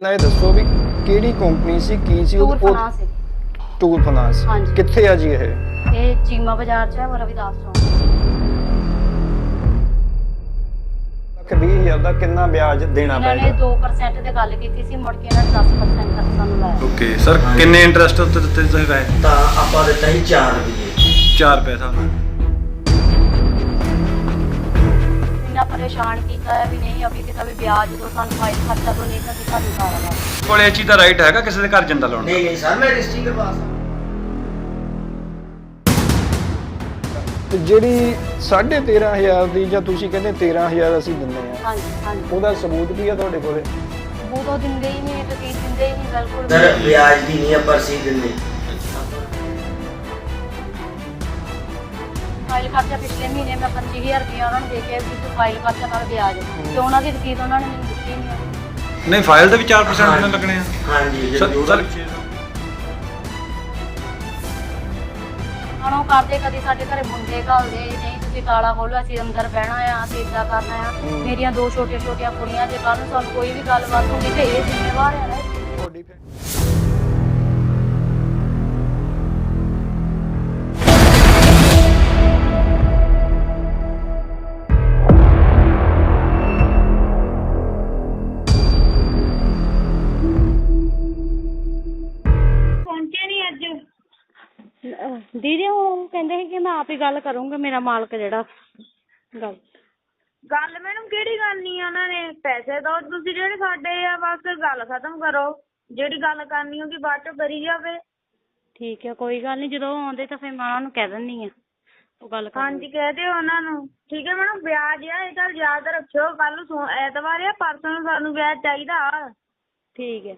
ਨਾ ਇਹ ਦੱਸੋ ਵੀ ਕਿਹੜੀ ਕੰਪਨੀ ਸੀ ਕੀ ਸੀ? ਟੂਰ ਉਹ ਫਨਾਸ ਹੈ ਟੂਰ ਫਾਈਨਾਂਸ ਹਾਂਜੀ। ਕਿੱਥੇ ਆ ਜੀ ਇਹ? ਇਹ ਚੀਮਾ ਬਾਜ਼ਾਰ ਚ ਹੈ ਉਹ ਰਵਿਦਾਸ ਚੌਂਕ। ਲੱਖ 20000 ਦਾ ਕਿੰਨਾ ਵਿਆਜ ਦੇਣਾ ਇਹਨਾਂ ਨੇ ਪਏਗਾ? 2% ਤੇ ਗੱਲ ਕੀਤੀ ਸੀ ਮੁੜ ਕੇ ਇਹਨਾਂ ਨੇ 10% ਤੱਕ ਸਾਨੂੰ ਲਾਇਆ। ਓਕੇ ਸਰ ਕਿੰਨੇ ਇੰਟਰਸਟ ਉੱਤੇ ਦਿੱਤੇ ਤੁਸੀਂ ਗਏ? ਤਾਂ ਆਪਾਂ ਦਿੱਤਾ ਸੀ 4 ਰੁਪਏ। 4 ਪੈਸਾ। ਪਰੇਸ਼ਾਨ ਕੀਤਾ ਹੈ ਵੀ ਨਹੀਂ ਅਭੀ ਕਿਤਾ ਵੀ ਵਿਆਜ ਦੋ ਸਾਨੂੰ ਫਾਈਲ ਖਰਚਾ ਦੋ ਨਹੀਂ ਤਾਂ ਅਸੀਂ ਤੁਹਾਨੂੰ ਸਾਰਾ ਲਾ ਕੋਲੇ ਇਹ ਚੀਜ਼ ਦਾ ਰਾਈਟ ਹੈਗਾ ਕਿਸੇ ਦੇ ਘਰ ਜੰਦਾ ਲਾਉਣ ਦਾ? ਨਹੀਂ ਨਹੀਂ ਸਰ ਮੈਂ ਰਜਿਸਟਰੀ ਕਰਵਾ ਸਕਦਾ। ਤੇ ਜਿਹੜੀ 13500 ਦੀ ਜਾਂ ਤੁਸੀਂ ਕਹਿੰਦੇ 13000 ਅਸੀਂ ਦਿੰਦੇ ਆ ਹਾਂਜੀ ਹਾਂਜੀ। ਉਹਦਾ ਸਬੂਤ ਕੀ ਆ ਤੁਹਾਡੇ ਕੋਲੇ? ਉਹ ਤਾਂ ਦਿੰਦੇ ਹੀ ਨਹੀਂ ਰਸੀਦ ਦਿੰਦੇ ਹੀ ਨਹੀਂ ਬਿਲਕੁਲ ਵੀ। ਸਰ ਵਿਆਜ ਦੀ ਨਹੀਂ ਆਪਾਂ ਰਸੀਦ ਦਿੰਦੇ। ਫਾਈਲ ਖਰਚਾ ਪਿਛਲੇ ਮਹੀਨੇ ਮੈਂ 25000 ਰੁਪਏ ਉਹਨਾਂ ਨੂੰ ਦੇ ਕੇ ਤੂੰ ਫਾਈਲ ਖਰਚਾ ਨਾਲ ਵਿਆਜ ਤੇ ਉਹਨਾਂ ਦੀ ਰਸੀਦ ਉਹਨਾਂ ਨੇ ਮੈਨੂੰ ਦਿੱਤੀ ਨਹੀਂ ਨਹੀਂ ਫਾਈਲ ਦੇ ਵੀ 4% ਇਹਨਾਂ ਲੱਗਣੇ ਆ? ਹਾਂਜੀ ਸਰ ਸਰ। ਹੁਣ ਉਹ ਕਰਦੇ ਕਦੀ ਸਾਡੇ ਘਰੇ ਮੁੰਡੇ ਘਾਲਦੇ ਨਹੀਂ ਤੁਸੀਂ ਤਾਲਾ ਖੋਲੋ ਅਸੀਂ ਅੰਦਰ ਬਹਿਣਾ ਆ ਅਸੀਂ ਇਦਾਂ ਕਰਨਾ ਆ। ਮੇਰੀਆਂ ਦੋ ਛੋਟੀਆਂ ਛੋਟੀਆਂ ਕੁੜੀਆਂ ਜੇ ਕੱਲ ਨੂੰ ਸਾਨੂੰ ਕੋਈ ਵੀ ਗੱਲਬਾਤ ਹੁੰਦੀ ਤੇ ਇਹ ਜ਼ਿੰਮੇਵਾਰ ਆ ਨਾ। ਦੀਦੀ ਉਹ ਕਹਿੰਦੇ ਸੀ ਕਿ ਮੈਂ ਆਪ ਹੀ ਗੱਲ ਕਰੂੰਗਾ ਮੇਰਾ ਮਾਲਕ ਜਿਹੜਾ। ਗੱਲ। ਗੱਲ ਮੈਡਮ ਕਿਹੜੀ ਕਰਨੀ ਆ ਉਹਨਾਂ ਨੇ? ਪੈਸੇ ਦੋ ਤੁਸੀਂ ਜਿਹੜੇ ਸਾਡੇ ਆ ਬਸ ਗੱਲ ਖਤਮ ਕਰੋ। ਜਿਹੜੀ ਗੱਲ ਕਰਨੀ ਹੋਗੀ ਬਾਅਦ ਚ ਕਰੀ ਜਾਵੇ। ਠੀਕ ਹੈ ਕੋਈ ਗੱਲ ਨਹੀਂ ਜਦੋਂ ਆਉਂਦੇ ਤਾਂ ਫਿਰ ਮੈਂ ਉਹਨਾਂ ਨੂੰ ਕਹਿ ਦਿੰਨੀ ਆ ਉਹ ਗੱਲ ਕਰ ਹਾਂਜੀ ਕਹਿ ਦਿਓ ਉਹਨਾਂ ਨੂੰ। ਠੀਕ ਹੈ ਮੈਡਮ ਵਿਆਜ ਆ ਇਹ ਗੱਲ ਯਾਦ ਰੱਖਿਓ ਕੱਲ ਨੂੰ ਐਤਵਾਰ ਆ ਪਰਸੋਂ ਨੂੰ ਸਾਨੂੰ ਵਿਆਜ ਚਾਹੀਦਾ। ਠੀਕ ਹੈ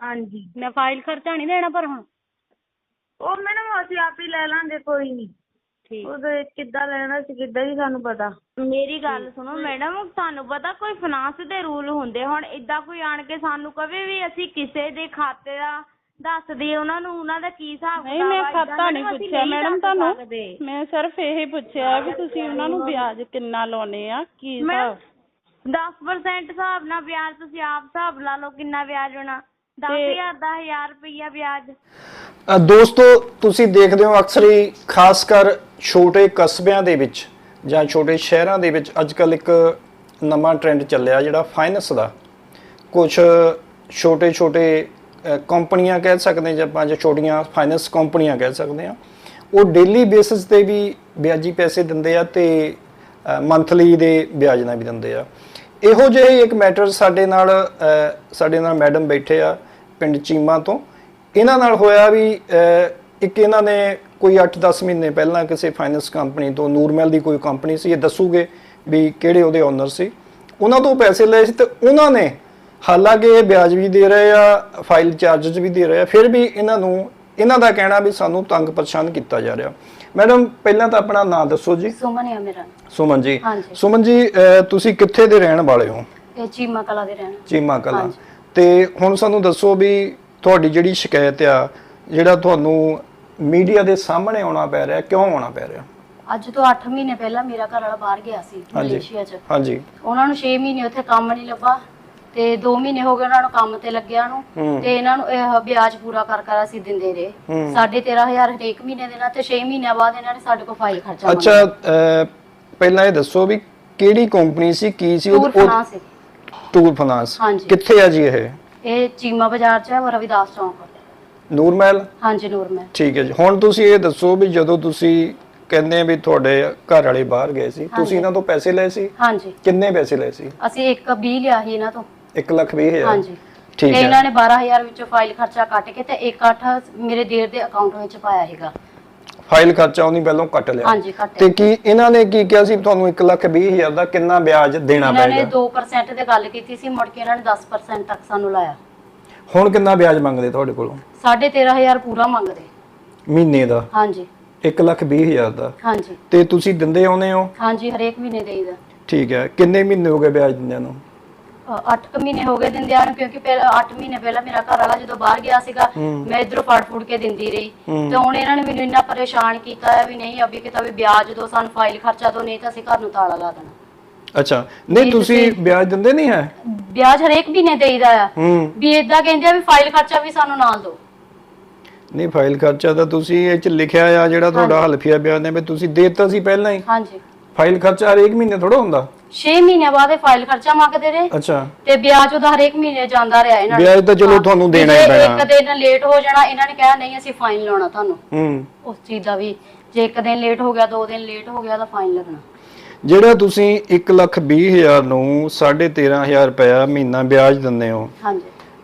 ਹਾਂਜੀ। ਮੈਂ ਫਾਈਲ ਖਰਚਾ ਨਹੀਂ ਦੇਣਾ ਪਰ ਹੁਣ। ਉਹ ਮੈਡਮ ਅਸੀਂ ਆਪ ਹੀ ਲੈ ਲਾਂਗੇ ਕੋਈ ਨਹੀਂ ਠੀਕ। ਉਹਦੇ ਕਿੱਦਾਂ ਲੈਣਾ ਸੀ ਕਿੱਦਾਂ ਹੀ ਸਾਨੂੰ ਪਤਾ। ਮੇਰੀ ਗੱਲ ਸੁਣੋ ਮੈਡਮ ਤੁਹਾਨੂੰ ਪਤਾ ਕੋਈ ਫਾਈਨਾਂਸ ਦੇ ਰੂਲ ਹੁੰਦੇ ਹੁਣ ਇਦਾਂ ਕੋਈ ਆਣ ਕੇ ਸਾਨੂੰ ਕਵੇ ਵੀ ਅਸੀਂ ਕਿਸੇ ਦੇ ਖਾਤੇ ਦਾ ਦੱਸ ਦਈਏ ਉਹਨਾਂ ਨੂੰ ਉਹਨਾਂ ਦਾ ਕੀ ਹਿਸਾਬ ਨਹੀਂ ਮੈਂ ਖਾਤਾ ਨਹੀਂ ਪੁੱਛਿਆ ਮੈਡਮ ਤੁਹਾਨੂੰ। ਮੈਂ ਸਿਰਫ ਇਹ ਪੁੱਛਿਆ ਵੀ ਤੁਸੀਂ ਉਹਨਾਂ ਨੂੰ ਵਿਆਜ ਕਿੰਨਾ ਲਾਉਨੇ ਆ ਕੀ ਹਿਸਾਬ? 10% ਹਿਸਾਬ ਨਾਲ ਵਿਆਜ ਤੁਸੀਂ ਆਪ ਹਿਸਾਬ ਲਾ ਲਓ ਕਿੰਨਾ ਵਿਆਜ ਹੋਣਾ। 10000 10000 ਰੁਪਈਆ ਵਿਆਜ। ਅ, ਦੋਸਤੋ ਤੁਸੀਂ ਦੇਖਦੇ ਹੋ ਅਕਸਰ ਹੀ ਖਾਸ ਕਰ ਛੋਟੇ ਕਸਬਿਆਂ ਦੇ ਵਿੱਚ ਜਾਂ ਛੋਟੇ ਸ਼ਹਿਰਾਂ ਦੇ ਵਿੱਚ ਅੱਜਕੱਲ ਇੱਕ ਨਵਾਂ ਟ੍ਰੈਂਡ ਚੱਲਿਆ ਜਿਹੜਾ ਫਾਈਨੈਂਸ ਦਾ। ਕੁਝ ਛੋਟੇ ਛੋਟੇ ਕੰਪਨੀਆਂ ਕਹਿ ਸਕਦੇ ਜਾਂ ਆਪਾਂ ਜਾਂ ਛੋਟੀਆਂ ਫਾਈਨੈਂਸ ਕੰਪਨੀਆਂ ਕਹਿ ਸਕਦੇ ਆ ਉਹ ਡੇਲੀ ਬੇਸਿਸ ਤੇ ਵੀ ਵਿਆਜੀ ਪੈਸੇ ਦਿੰਦੇ ਆ ਤੇ ਮੰਥਲੀ ਦੇ ਵਿਆਜ ਨਾਲ ਵੀ ਦਿੰਦੇ ਆ। ਇਹੋ ਜਿਹੇ ਇੱਕ ਮੈਟਰ ਸਾਡੇ ਨਾਲ ਸਾਡੇ ਨਾਲ ਮੈਡਮ ਬੈਠੇ ਆ ਪਿੰਡ ਚੀਮਾ ਤੋਂ। ਇਹਨਾਂ ਨਾਲ ਹੋਇਆ ਵੀ ਇੱਕ ਇਹਨਾਂ ਨੇ ਕੋਈ 8-10 ਮਹੀਨੇ ਪਹਿਲਾਂ ਕਿਸੇ ਫਾਈਨੈਂਸ ਕੰਪਨੀ ਤੋਂ, ਨੂਰਮਹਿਲ ਦੀ ਕੋਈ ਕੰਪਨੀ ਸੀ, ਇਹ ਦੱਸੂਗੇ ਵੀ ਕਿਹੜੇ ਉਹਦੇ ਓਨਰ ਸੀ। ਉਹਨਾਂ ਤੋਂ ਪੈਸੇ ਲਏ ਸੀ ਤੇ ਉਹਨਾਂ ਨੇ ਹਾਲਾਂਕਿ ਇਹ ਵਿਆਜ ਵੀ ਦੇ ਰਹੇ ਆ ਫਾਈਲ ਚਾਰजेस ਵੀ ਦੇ ਰਹੇ ਆ, ਫਿਰ ਵੀ ਇਹਨਾਂ ਨੂੰ, ਇਹਨਾਂ ਦਾ ਕਹਿਣਾ ਵੀ ਸਾਨੂੰ ਤੰਗ ਪਰੇਸ਼ਾਨ ਕੀਤਾ ਜਾ ਰਿਹਾ। ਮੈਡਮ ਪਹਿਲਾਂ ਤਾਂ ਆਪਣਾ ਨਾਮ ਦੱਸੋ ਜੀ। ਸੁਮਨ ਆ ਮੇਰਾ ਸੁਮਨ ਜੀ। ਹਾਂਜੀ। ਸੁਮਨ ਜੀ ਅਹ ਤੁਸੀਂ ਕਿੱਥੇ ਦੇ ਰਹਿਣ ਵਾਲੇ ਹੋ? ਇਹ ਚੀਮਾ ਕਲਾ ਦੇ ਰਹਿਣਾ ਚੀਮਾ ਕਲਾਂ। ਹਾਂਜੀ। ਤੇ ਹੁਣ ਸਾਨੂੰ ਦੱਸੋ ਵੀ ਤੁਹਾਡੀ ਜਿਹੜੀ ਸ਼ਿਕਾਇਤ ਆ ਜਿਹੜਾ ਤੁਹਾਨੂੰ ਮੀਡੀਆ ਦੇ ਸਾਹਮਣੇ ਆਉਣਾ ਪੈ ਰਿਹਾ ਕਿਉਂ ਆਉਣਾ ਪੈ ਰਿਹਾ? ਅੱਜ ਤੋਂ 8 ਮਹੀਨੇ ਪਹਿਲਾਂ ਮੇਰਾ ਘਰ ਵਾਲਾ ਬਾਹਰ ਗਿਆ ਸੀ। ਮਲੇਸ਼ੀਆ 'ਚ। ਹਾਂਜੀ। ਉਹਨਾਂ ਨੂੰ 6 ਮਹੀਨੇ ਉੱਥੇ ਕੰਮ ਨਹੀਂ ਲੱਭਾ। ਤੇ 2 ਮਹੀਨੇ ਹੋ ਗਏ ਉਹਨਾਂ ਨੂੰ ਕੰਮ ਤੇ ਲੱਗਿਆ ਨੂੰ ਹੂੰ। ਤੇ ਇਹਨਾਂ ਨੂੰ ਇਹ ਵਿਆਜ ਪੂਰਾ ਕਰ ਕਰ ਅਸੀਂ ਦਿੰਦੇ ਰਹੇ। ਹੂੰ। ਸਾਢੇ 13000 ਹਰੇਕ ਮਹੀਨੇ ਦੇਣਾ ਤੇ 6 ਮਹੀਨਿਆਂ ਬਾਅਦ ਇਹਨਾਂ ਨੇ ਸਾਡੇ ਕੋਲ ਫਾਈਲ ਖਰਚਾ ਅੱਛਾ ਅਹ ਪਹਿਲਾਂ ਇਹ ਦੱਸੋ ਵੀ ਕਿਹੜੀ ਕੰਪਨੀ ਸੀ ਕੀ ਸੀ? ਟੂਰ ਫਨਾਸ ਹੈ ਟੂਰ ਫਾਈਨਾਂਸ। ਹਾਂਜੀ। ਕਿੱਥੇ ਆ ਜੀ ਇਹ? ਇਹ ਚੀਮਾ ਬਾਜ਼ਾਰ 'ਚ ਹੈ ਉਹ ਰਵਿਦਾਸ ਚੌਂਕ ਨੂਰਮਹਿਲ ਹਾਂਜੀ ਨੂਰਮਹਿਲ ਠੀਕ ਹੈ ਜੀ। ਹੁਣ ਤੁਸੀਂ ਇਹ ਦੱਸੋ ਵੀ ਜਦੋਂ ਤੁਸੀਂ ਕਹਿੰਦੇ ਆ ਵੀ ਤੁਹਾਡੇ ਘਰ ਵਾਲੇ ਬਾਹਰ ਗਏ ਸੀ ਤੁਸੀਂ ਇਹਨਾਂ ਤੋਂ ਪੈਸੇ ਲਏ ਸੀ? ਹਾਂਜੀ। ਕਿੰਨੇ ਪੈਸੇ ਲਏ ਸੀ? ਅਸੀਂ ਇੱਕ 20 ਲਿਆ ਸੀ ਇਹਨਾਂ ਤੋਂ। 1 ਲੱਖ ਵੀਹ ਹਜ਼ਾਰ। ਹਾਂਜੀ। ਠੀਕ ਤੇ ਹੈ। ਇਹਨਾਂ ਨੇ 12000 ਵਿੱਚੋਂ ਫਾਈਲ ਖਰਚਾ ਕੱਟ ਕੇ ਤੇ ਮੇਰੇ ਦੇਰ ਦੇ ਅਕਾਊਂਟ ਵਿੱਚ ਪਾਇਆ ਹੈਗਾ ਫਾਈਲ ਖਰਚਾ ਉਹਨੇ ਪਹਿਲਾਂ ਕੱਟ ਲਿਆ। ਹਾਂਜੀ ਕੱਟ ਤੇ ਕੀ ਇਹਨਾਂ ਨੇ ਕੀ ਕਿਹਾ ਸੀ ਵੀ ਤੁਹਾਨੂੰ 1 ਲੱਖ ਵੀਹ ਹਜ਼ਾਰ ਦਾ ਕਿੰਨਾ ਵਿਆਜ ਦੇਣਾ ਇਹਨਾਂ ਨੇ ਪਏਗਾ 2% ਤੇ ਗੱਲ ਕੀਤੀ ਸੀ ਮੁੜ ਕੇ ਇਹਨਾਂ ਨੇ 10% ਤੱਕ ਸਾਨੂੰ ਲਾਇਆ। ਹੁਣ ਕਿੰਨਾ ਵਿਆਜ ਮੰਗਦੇ ਤੁਹਾਡੇ ਕੋਲੋਂ? 13500 ਪੂਰਾ ਮੰਗਦੇ। ਮਹੀਨੇ ਦਾ? ਹਾਂਜੀ। 1 ਲੱਖ ਵੀਹ ਹਜ਼ਾਰ ਦਾ? ਹਾਂਜੀ। ਤੇ ਤੁਸੀਂ ਦਿੰਦੇ ਆਉਨੇ ਹੋ? ਹਾਂਜੀ ਹਰੇਕ ਮਹੀਨੇ ਦੇਈਦਾ। ਠੀਕ ਹੈ। ਕਿੰਨੇ ਮਹੀਨੇ ਹੋ ਗਏ ਵਿਆਜ ਦਿੰਦਿਆਂ ਨੂੰ? 8 ਮਹੀਨੇ ਹੋ ਗਏ ਦਿੰਦਿਆਂ ਨੂੰ ਕਿਉਂਕਿ ਪਹਿਲਾਂ 8 ਮਹੀਨੇ ਪਹਿਲਾਂ ਮੇਰਾ ਘਰ ਵਾਲਾ ਜਦੋਂ ਬਾਹਰ ਗਿਆ ਸੀਗਾ ਮੈਂ ਇਧਰੋਂ ਫੜ ਫੁੜ ਕੇ ਦਿੰਦੀ ਰਹੀ। ਤੇ ਹੁਣ ਇਹਨਾਂ ਨੇ ਮੈਨੂੰ ਇੰਨਾ ਪਰੇਸ਼ਾਨ ਕੀਤਾ ਹੈ ਵੀ ਨਹੀਂ ਅਭੀ ਕਿਤਾ ਵੀ ਵਿਆਜ ਦੋ ਸਾਨੂੰ ਫਾਈਲ ਖਰਚਾ ਦੋ ਨਹੀਂ ਤਾਂ ਅਸੀਂ ਘਰ ਨੂੰ ਤਾਲਾ ਲਾ ਦੇਣਾ। ਅੱਛਾ। ਨਹੀਂ ਤੁਸੀਂ ਵਿਆਜ ਦਿੰਦੇ ਨਹੀਂ ਹੈ? ਵਿਆਜ ਹਰੇਕ ਮਹੀਨੇ ਦੇਈਦਾ ਆ। ਹੂੰ। ਵੀ ਇਦਾਂ ਕਹਿੰਦੇ ਆ ਵੀ ਫਾਈਲ ਖਰਚਾ ਵੀ ਸਾਨੂੰ ਨਾਲ ਦਿਓ ਨਹੀਂ ਫਾਈਲ ਖਰਚਾ ਤਾਂ ਤੁਸੀਂ ਇਹ ਚ ਲਿਖਿਆ ਆ ਜਿਹੜਾ ਤੁਹਾਡਾ ਹਲਫੀਆ ਬਿਆਨ ਨੇ ਵੀ ਤੁਸੀਂ ਦੇ ਦਿੱਤਾ ਸੀ ਪਹਿਲਾਂ ਹੀ। ਹਾਂਜੀ। ਫਾਈਲ ਖਰਚਾ ਹਰੇਕ ਮਹੀਨੇ ਥੋੜਾ ਹੁੰਦਾ। 6 ਮਹੀਨਿਆਂ ਬਾਅਦ ਇਹ ਫਾਈਲ ਖਰਚਾ ਮੰਗਦੇ ਰਹੇ ਅੱਛਾ। ਤੇ ਵਿਆਜ ਉਹਦਾ ਹਰੇਕ ਮਹੀਨੇ ਜਾਂਦਾ ਰਿਹਾ ਇਹਨਾਂ ਨੂੰ। ਵਿਆਜ ਤਾਂ ਚਲੋ ਹਾਂ, ਤੁਹਾਨੂੰ ਦੇਣਾ ਹੀ ਜੇ ਪੈਣਾ। ਇੱਕ ਦਿਨ ਲੇਟ ਹੋ ਜਾਣਾ ਇਹਨਾਂ ਨੇ ਕਿਹਾ ਨਹੀਂ ਅਸੀਂ ਫਾਈਨ ਲਾਉਣਾ ਤੁਹਾਨੂੰ। ਹੂੰ। ਉਸ ਚੀਜ਼ ਦਾ ਵੀ ਜੇ ਇੱਕ ਦਿਨ ਲੇਟ ਹੋ ਗਿਆ ਦੋ ਦਿਨ ਲੇਟ ਹੋ ਗਿਆ ਤਾਂ ਫਾਈਨ ਲੱਗਣਾ। ਜਿਹੜਾ ਤੁਸੀਂ 1 ਲੱਖ 20 ਹਜ਼ਾਰ ਨੂੰ 13500 ਰੁਪਇਆ ਮਹੀਨਾ ਵਿਆਜ ਦਿੰਦੇ ਹੋ ਹਾਂਜੀ।